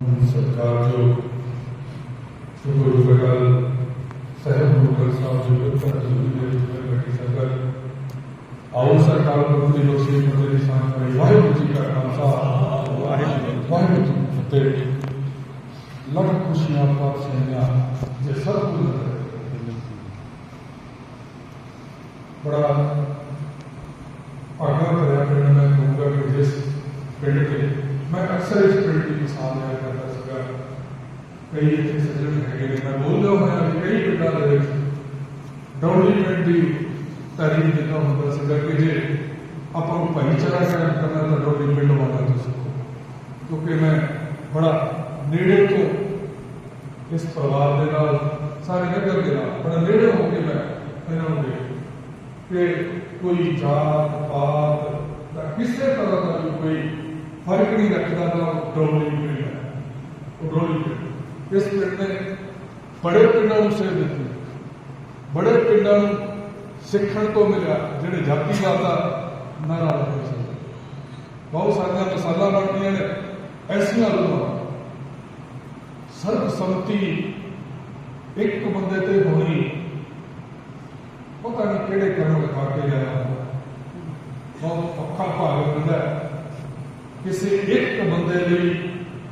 ਸਰਕਾਰ ਜੋ ਗੁਰੂ ਗ੍ਰੰਥ ਸਾਹਿਬ ਗੁਰੂ ਸਾਹਿਬ ਜੀ ਦੇ ਉੱਪਰ ਦੇ ਵਿੱਚ ਬੈਠੀ ਸੰਗਤ ਸਰਕਾਰ ਨੂੰ ਦੀ ਲੋਸੀ ਮੰਦਰ ਦੀ ਸਾਂਝ ਕਰੀ ਵਾਹਿਗੁਰੂ ਜੀ ਕਾ ਖਾਲਸਾ। ਵਾਹਿਗੁਰੂ ਜੀ ਕੀ ਫਤਿਹ। ਲੱਖ ਖੁਸ਼ੀਆਂ ਪ੍ਰਾਪਤ ਹੋਈਆਂ ਜੇ ਸਭ ਕੁਝ ਬੜਾ ਭਾਗਾ ਕਰਿਆ ਪਿੰਡ ਮੈਂ ਕਹੂੰਗਾ ਕਿ ਜਿਸ ਪਿੰਡ ਦੇ ਮੈਂ ਅਕਸਰ ਇਸ ਪਿੰਡ ਦੀ ਮਿਸਾਲ ਲਿਆ ਕਰਦਾ ਸੀਗਾ। ਕਈ ਇੱਥੇ ਸੱਜਣ ਹੈਗੇ ਨੇ, ਮੈਂ ਬੋਲਦਾ ਹੋਇਆ ਵੀ ਕਈ ਪਿੰਡਾਂ ਦੇ ਵਿੱਚ ਡੌਲੀ ਪਿੰਡ ਦੀ ਤਾਰੀਖ ਜਿੱਦਾਂ ਹੁੰਦਾ ਸੀਗਾ ਕਿ ਜੇ ਆਪਾਂ ਨੂੰ ਭਾਈਚਾਰਾ ਕਾਇਮ ਕਰਨਾ ਤਾਂ ਡੌਲੀ ਪਿੰਡ ਵਾਲਾ ਤੋਂ ਕਿਉਂਕਿ ਮੈਂ ਬੜਾ ਨੇੜੇ ਤੋਂ ਇਸ ਪਰਿਵਾਰ ਦੇ ਨਾਲ, ਸਾਰੇ ਨਗਰ ਦੇ ਨਾਲ, ਬੜਾ ਨੇੜੇ ਹੋ ਕੇ ਮੈਂ ਇਹਨਾਂ ਨੂੰ ਦੇਖਿਆ। ਕਿ ਕੋਈ ਜਾਤ ਪਾਤ ਦਾ ਕਿਸੇ ਤਰ੍ਹਾਂ ਦਾ ਵੀ ਕੋਈ ਫ਼ਰਕ ਨਹੀਂ ਰੱਖਦਾ ਤਾਂ ਉਹ ਡੋਲੀ ਪਿੰਡ ਹੈ ਉਹ ਡੋਲੀ ਪਿੰਡ ਇਸ ਪਿੰਡ ਨੇ ਬੜੇ ਪਿੰਡਾਂ ਨੂੰ ਸੇਧ ਦਿੱਤੀ। ਬੜੇ ਪਿੰਡਾਂ ਨੂੰ ਸਿੱਖਣ ਤੋਂ ਮਿਲਿਆ ਜਿਹੜੇ ਜਾਤੀਵਾਦ ਦਾ ਨਾਰਾ ਲਾਉਂਦੇ ਸੀ। ਬਹੁਤ ਸਾਰੀਆਂ ਮਿਸਾਲਾਂ ਬਣਦੀਆਂ ਨੇ, ਐਸੀਆਂ ਲੋਕਾਂ ਸਰਬਸੰਮਤੀ ਇੱਕ ਬੰਦੇ ਤੇ ਹੋਣੀ, ਪਤਾ ਨਹੀਂ ਕਿਹੜੇ ਕਰਮ ਲਿਖਾ ਕੇ ਲਿਆਇਆ ਬਹੁਤ ਔਖਾ ਭਾਗ ਹੁੰਦਾ। ਕਿਸੇ ਇੱਕ ਬੰਦੇ ਲਈ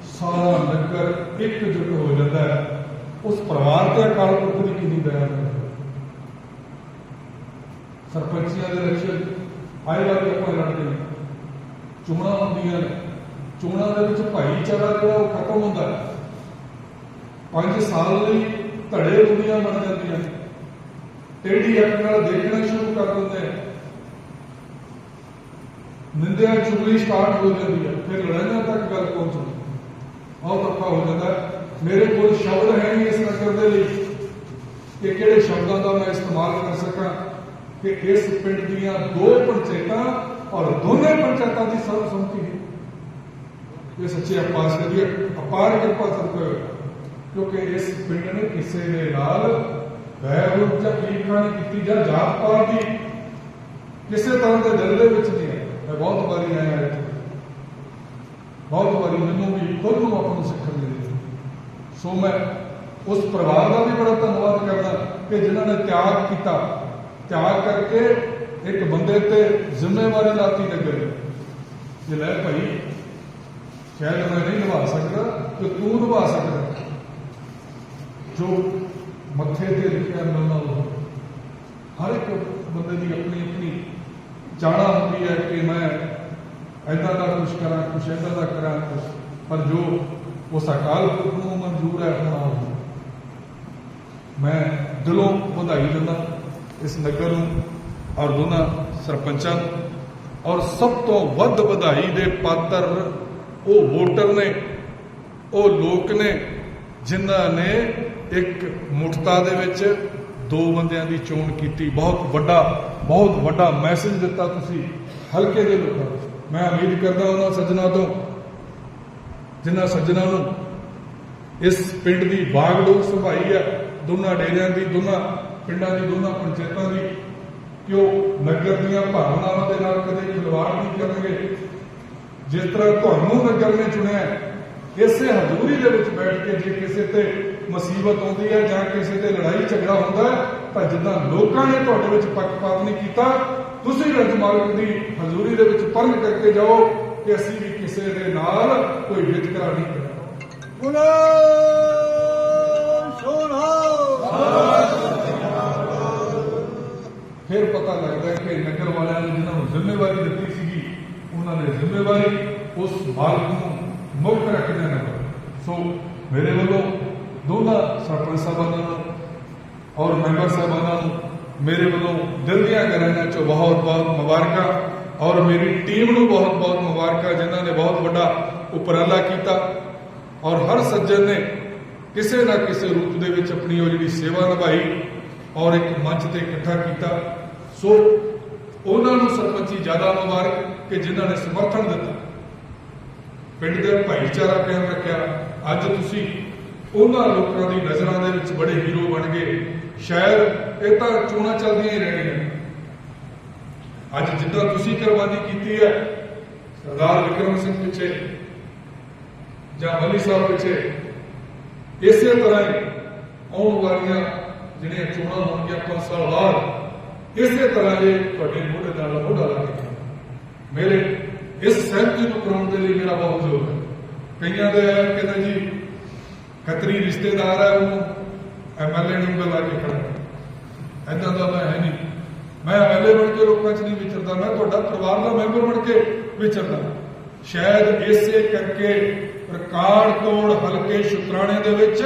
ਸਾਰਾ ਇੱਕ ਇਕਜੁੱਟ ਹੋ ਜਾਂਦਾ ਹੈ। ਉਸ ਪਰਿਵਾਰ ਤੇ ਅਕਾਲ ਪੁਰਖ ਦੀ ਕਿੰਨੀ ਦਇਆ ਹੈ। ਸਰਪੰਚੀਆਂ ਦੇ ਇਲੈਕਸ਼ਨ ਆਏ ਵਾਰ ਆਪਾਂ ਲੜਦੇ ਚੋਣਾਂ ਹੁੰਦੀਆਂ ਨੇ। ਚੋਣਾਂ ਦੇ ਵਿੱਚ ਭਾਈਚਾਰਾ ਜਿਹੜਾ ਉਹ ਖਤਮ ਹੁੰਦਾ ਹੈ। ਪੰਜ ਸਾਲ ਲਈ ਧੜੇ ਦੁਨੀਆ ਬਣ ਜਾਂਦੀਆਂ ਟੇਢੀ ਅੱਖ ਨਾਲ ਦੇਖਣਾ ਸ਼ੁਰੂ ਕਰ ਦਿੰਦੇ ਆ। ਨਿੰਦਿਆ ਚੁਗਲੀ ਸਟਾਰਟ ਹੋ ਜਾਂਦੀ ਹੈ ਫਿਰ ਲੜਾਈਆਂ ਤੱਕ ਗੱਲ ਪਹੁੰਚਦੀ ਬਹੁਤ ਔਖਾ ਹੋ ਜਾਂਦਾ ਮੇਰੇ ਕੋਲ ਸ਼ਬਦ ਹੈ ਨਹੀਂ ਇਸ ਨਗਰ ਦੇ ਲਈ ਕਿ ਕਿਹੜੇ ਸ਼ਬਦਾਂ ਦਾ ਮੈਂ ਇਸਤੇਮਾਲ ਕਰ ਸਕਾਂ, ਕਿ ਇਸ ਪਿੰਡ ਦੀਆਂ ਦੋ ਪੰਚਾਇਤਾਂ ਔਰ ਦੋਨੇ ਪੰਚਾਇਤਾਂ ਦੀ ਸਰਬਸੰਮਤੀ ਹੈ। ਇਹ ਸੱਚੇ ਅਪਾਸ ਕਰੀਏ ਅਪਾਰ ਕਿਰਪਾ ਸਦਕਾ ਕਿਉਂਕਿ ਇਸ ਪਿੰਡ ਨੇ ਕਿਸੇ ਦੇ ਨਾਲ ਵੈਰ ਜਾਂ ਈਰਖਾ ਨਹੀਂ ਕੀਤੀ ਜਾਂ ਜਾਤ ਪਾਤ ਦੀ ਕਿਸੇ ਤਰ੍ਹਾਂ ਦੇ ਦਿਲ ਦੇ ਵਿੱਚ ਨਹੀਂ ਹੈ ਮੈਂ ਬਹੁਤ ਵਾਰੀ ਆਇਆ ਇੱਥੇ। ਬਹੁਤ ਵਾਰੀ ਮੈਨੂੰ ਵੀ ਖੁਦ ਨੂੰ ਆਪਾਂ ਨੂੰ ਸਿੱਖਣ ਮਿਲੀ ਸੋ ਮੈਂ ਉਸ ਪਰਿਵਾਰ ਦਾ ਵੀ ਬੜਾ ਧੰਨਵਾਦ ਕਰਦਾ ਕਿ ਜਿਨ੍ਹਾਂ ਨੇ ਤਿਆਗ ਕੀਤਾ। ਤਿਆਗ ਕਰਕੇ ਇੱਕ ਬੰਦੇ ਤੇ ਜ਼ਿੰਮੇਵਾਰੀ ਲਾਤੀ ਨਗਰ ਜੇ ਲੈ ਭਾਈ, ਸ਼ਾਇਦ ਮੈਂ ਨਹੀਂ ਨਿਭਾ ਸਕਦਾ ਤੇ ਤੂੰ ਨਿਭਾ ਸਕਦਾ। ਜੋ ਮੱਥੇ ਤੇ ਲਿਖਿਆ ਮਿਲਣਾ ਉਹ ਹਰ ਇੱਕ ਬੰਦੇ ਦੀ ਆਪਣੀ ਆਪਣੀ ਚਾਹਨਾ ਹੁੰਦੀ ਹੈ ਕਿ ਮੈਂ ਐਦਾਂ ਦਾ ਕੁਝ ਕਰਾਂ ਕੁਝ ਐਦਾਂ ਦਾ ਕਰਾਂ ਕੁਝ ਪਰ ਜੋ ਉਸ ਅਕਾਲ ਪੁਰਖ ਨੂੰ ਮਨਜ਼ੂਰ ਹੈ ਹੋਣਾ ਉਹ ਮੈਂ ਦਿਲੋਂ ਵਧਾਈ ਦਿੰਦਾ ਇਸ ਨਗਰ ਨੂੰ ਔਰ ਦੋਨਾਂ ਸਰਪੰਚਾਂ ਨੂੰ। ਔਰ ਸਭ ਤੋਂ ਵੱਧ ਵਧਾਈ ਦੇ ਪਾਤਰ ਉਹ ਵੋਟਰ ਨੇ, ਉਹ ਲੋਕ ਨੇ, ਜਿਨ੍ਹਾਂ ਨੇ ਇੱਕ ਮੁਠਤਾ ਦੇ ਵਿੱਚ ਦੋ ਬੰਦਿਆਂ ਦੀ ਚੋਣ ਕੀਤੀ। ਬਹੁਤ ਵੱਡਾ ਬਹੁਤ ਵੱਡਾ ਮੈਸੇਜ ਦਿੱਤਾ ਤੁਸੀਂ। ਹਲਕੇ ਦੇ ਲੋਕਾਂ ਨੂੰ। ਮੈਂ ਉਮੀਦ ਕਰਦਾ ਉਹਨਾਂ ਸੱਜਣਾ ਤੋਂ, ਜਿਨ੍ਹਾਂ ਸੱਜਣਾ ਨੂੰ ਇਸ ਪਿੰਡ ਦੀ ਬਾਗਡੋਰ ਸੰਭਾਈ ਹੈ, ਦੋਨਾਂ ਡੇਰਿਆਂ ਦੀ, ਦੋਨਾਂ ਪਿੰਡਾਂ ਦੀ, ਦੋਨਾਂ ਪੰਚਾਇਤਾਂ ਦੀ, ਕਿ ਉਹ ਨਗਰ ਦੀਆਂ ਭਾਵਨਾਵਾਂ ਦੇ ਨਾਲ ਕਦੇ ਖਿਲਵਾੜ ਨਹੀਂ ਕਰਨਗੇ। ਜਿਸ ਤਰ੍ਹਾਂ ਤੁਹਾਨੂੰ ਨਗਰ ਨੇ ਚੁਣਿਆ ਇਸੇ ਹਜ਼ੂਰੀ ਦੇ ਵਿੱਚ ਬੈਠ ਕੇ ਜੇ ਕਿਸੇ ਤੇ ਮੁਸੀਬਤ ਆਉਂਦੀ ਹੈ ਜਾਂ ਕਿਸੇ ਤੇ ਲੜਾਈ ਝਗੜਾ ਹੁੰਦਾ ਹੈ ਤਾਂ ਜਿੱਦਾਂ ਲੋਕਾਂ ਨੇ ਤੁਹਾਡੇ ਵਿੱਚ ਪੱਖਪਾਤ ਨਹੀਂ ਕੀਤਾ ਤੁਸੀਂ ਰੰਗ ਮਾਲਕ ਦੀ ਹਜ਼ੂਰੀ ਦੇ ਵਿੱਚ ਪਰਮ ਕਰਕੇ ਜਾਓ ਕਿ ਅਸੀਂ ਵੀ ਕਿਸੇ ਦੇ ਨਾਲ ਕੋਈ ਵਿਤਕਰਾ ਨਹੀਂ ਕਰਾਂਗੇ। ਬੁਲੇ ਸੋਨਾ ਫਿਰ ਪਤਾ ਲੱਗਦਾ ਕਿ ਨਗਰ ਵਾਲਿਆਂ ਨੇ ਜਿਹਨਾਂ ਨੂੰ ਜ਼ਿੰਮੇਵਾਰੀ ਦਿੱਤੀ ਸੀਗੀ ਉਹਨਾਂ ਨੇ ਜ਼ਿੰਮੇਵਾਰੀ ਉਸ ਮਾਲਕ ਨੂੰ ਮੁੱਖ ਰੱਖਦੇ ਨੇ ਸੋ ਮੇਰੇ ਵੱਲੋਂ ਦੋਨਾਂ ਸਰਪੰਚ ਸਾਹਿਬਾਨਾਂ ਨੂੰ ਔਰ ਮੈਂਬਰ ਸਾਹਿਬਾਨਾਂ ਨੂੰ ਮੇਰੇ ਵੱਲੋਂ ਦਿਲ ਦੀਆਂ ਗਹਿਰਾਈਆਂ ਚੋਂ ਬਹੁਤ ਬਹੁਤ ਮੁਬਾਰਕਾਂ ਔਰ ਮੇਰੀ ਟੀਮ ਨੂੰ ਬਹੁਤ ਬਹੁਤ ਮੁਬਾਰਕਾਂ, ਜਿਨ੍ਹਾਂ ਨੇ ਬਹੁਤ ਵੱਡਾ ਉਪਰਾਲਾ ਕੀਤਾ ਔਰ ਹਰ ਸੱਜਣ ਨੇ ਕਿਸੇ ਨਾ ਕਿਸੇ ਰੂਪ ਦੇ ਵਿੱਚ ਆਪਣੀ ਉਹ ਜਿਹੜੀ ਸੇਵਾ ਨਿਭਾਈ ਔਰ ਇੱਕ ਮੰਚ ਤੇ ਇਕੱਠਾ ਕੀਤਾ। ਸੋ ਉਹਨਾਂ ਨੂੰ ਸਰਪੰਚੀ ਜ਼ਿਆਦਾ ਮੁਬਾਰਕ ਕਿ ਜਿਨ੍ਹਾਂ ਨੇ ਸਮਰਥਨ ਦਿੱਤਾ। ਪਿੰਡ ਦੇ ਭਾਈਚਾਰਾ ਕਾਇਮ ਰੱਖਿਆ ਅੱਜ ਤੁਸੀਂ ਉਹਨਾਂ ਲੋਕਾਂ ਦੀ ਨਜ਼ਰਾਂ ਦੇ ਵਿੱਚ ਬੜੇ ਹੀਰੋ ਬਣ ਗਏ। ਸ਼ਾਇਦ ਇਹ ਤਾਂ ਚੋਣਾਂ ਚੱਲਦੀਆਂ ਹੀ ਰਹਿਣੀਆਂ। ਅੱਜ ਜਿੱਦਾਂ ਤੁਸੀਂ ਕੁਰਬਾਨੀ ਕੀਤੀ ਹੈ, ਸਰਦਾਰ ਵਿਕਰਮ ਸਿੰਘ ਪਿੱਛੇ ਜਾਂ ਮਲੀ ਸਾਹਿਬ ਪਿੱਛੇ, ਇਸੇ ਤਰ੍ਹਾਂ ਹੀ ਆਉਣ ਵਾਲੀਆਂ ਜਿਹੜੀਆਂ ਚੋਣਾਂ ਹੋਣਗੀਆਂ ਪੰਜ ਸਾਲ ਬਾਅਦ, ਇਸੇ ਤਰ੍ਹਾਂ ਇਹ ਤੁਹਾਡੇ ਮੋਢੇ ਨਾਲ ਮੋਢਾ ਲਾ ਕੇ ਮੇਰੇ ਇਸ ਸਹਿਮਤੀ ਨੂੰ ਕਰਾਉਣ ਦੇ ਲਈ ਮੇਰਾ ਬਹੁਤ ਜ਼ੋਰ ਹੈ। ਕਈਆਂ ਦੇ ਕਹਿੰਦੇ ਜੀ ਖੱਤਰੀ ਰਿਸ਼ਤੇਦਾਰ ਹੈ ਉਹਨੂੰ ਐਮਐਲਏ ਨੂੰ ਬੁਲਾ ਕੇ ਖੜਾ ਐਦਾਂ ਦਾ ਮੈਂ ਹੈ ਨਹੀਂ। ਮੈਂ ਐਮਐਲਏ ਬਣ ਕੇ ਲੋਕਾਂ 'ਚ ਨਹੀਂ ਵਿਚਰਦਾ, ਮੈਂ ਤੁਹਾਡਾ ਪਰਿਵਾਰ ਦਾ ਮੈਂਬਰ ਬਣ ਕੇ ਵਿਚਰਦਾ। ਸ਼ਾਇਦ ਇਸੇ ਕਰਕੇ ਰਿਕਾਰਡ ਤੋੜ ਹਲਕੇ ਸ਼ੁਕਰਾਣੇ ਦੇ ਵਿੱਚ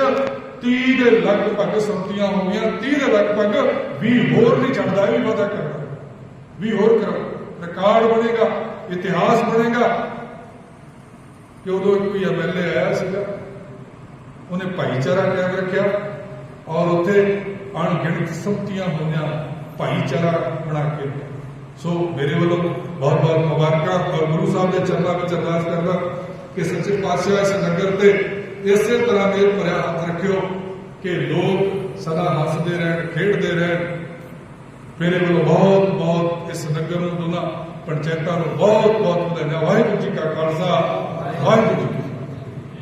30 ਦੇ ਲਗਭਗ ਸੰਮਤੀਆਂ ਹੋ ਗਈਆਂ 30 ਦੇ ਲਗਭਗ ਵੀ ਹੋਰ ਨਹੀਂ ਛੱਡਦਾ ਇਹ ਵੀ ਵਾਦਾ ਕਰਦਾ ਵੀ ਹੋਰ ਕਰੋ ਰਿਕਾਰਡ ਬਣੇਗਾ, ਇਤਿਹਾਸ ਬਣੇਗਾ। ਕਿ ਉਦੋਂ ਕੋਈ ਐਮਐਲਏ ਆਇਆ ਸੀਗਾ? ਉਹਨੇ ਭਾਈਚਾਰਾ ਕਾਇਮ ਰੱਖਿਆ ਔਰ ਉੱਥੇ ਅਣਗਿਣਤ ਸੰਮਤੀਆਂ ਹੋਈਆਂ ਭਾਈਚਾਰਾ ਬਣਾ ਕੇ ਸੋ ਮੇਰੇ ਵੱਲੋਂ ਬਹੁਤ ਬਹੁਤ ਮੁਬਾਰਕਾਂ ਔਰ ਗੁਰੂ ਸਾਹਿਬ ਦੇ ਚਰਨਾਂ ਵਿੱਚ ਅਰਦਾਸ ਕਰਦਾ ਕਿ ਸੱਚੇ ਪਾਤਸ਼ਾਹ ਇਸ ਨਗਰ ਤੇ ਇਸੇ ਤਰ੍ਹਾਂ ਦੇ ਭਰਿਆ ਹੱਥ ਰੱਖਿਓ ਕਿ ਲੋਕ ਸਦਾ ਹੱਸਦੇ ਰਹਿਣ, ਖੇਡਦੇ ਰਹਿਣ। ਮੇਰੇ ਵੱਲੋਂ ਬਹੁਤ ਬਹੁਤ ਇਸ ਨਗਰ ਨੂੰ ਦੋਨਾਂ ਪੰਚਾਇਤਾਂ ਨੂੰ ਬਹੁਤ ਬਹੁਤ ਵਧਾਈਆਂ। ਵਾਹਿਗੁਰੂ ਜੀ ਕਾ ਖਾਲਸਾ, ਵਾਹਿਗੁਰੂ ਜੀ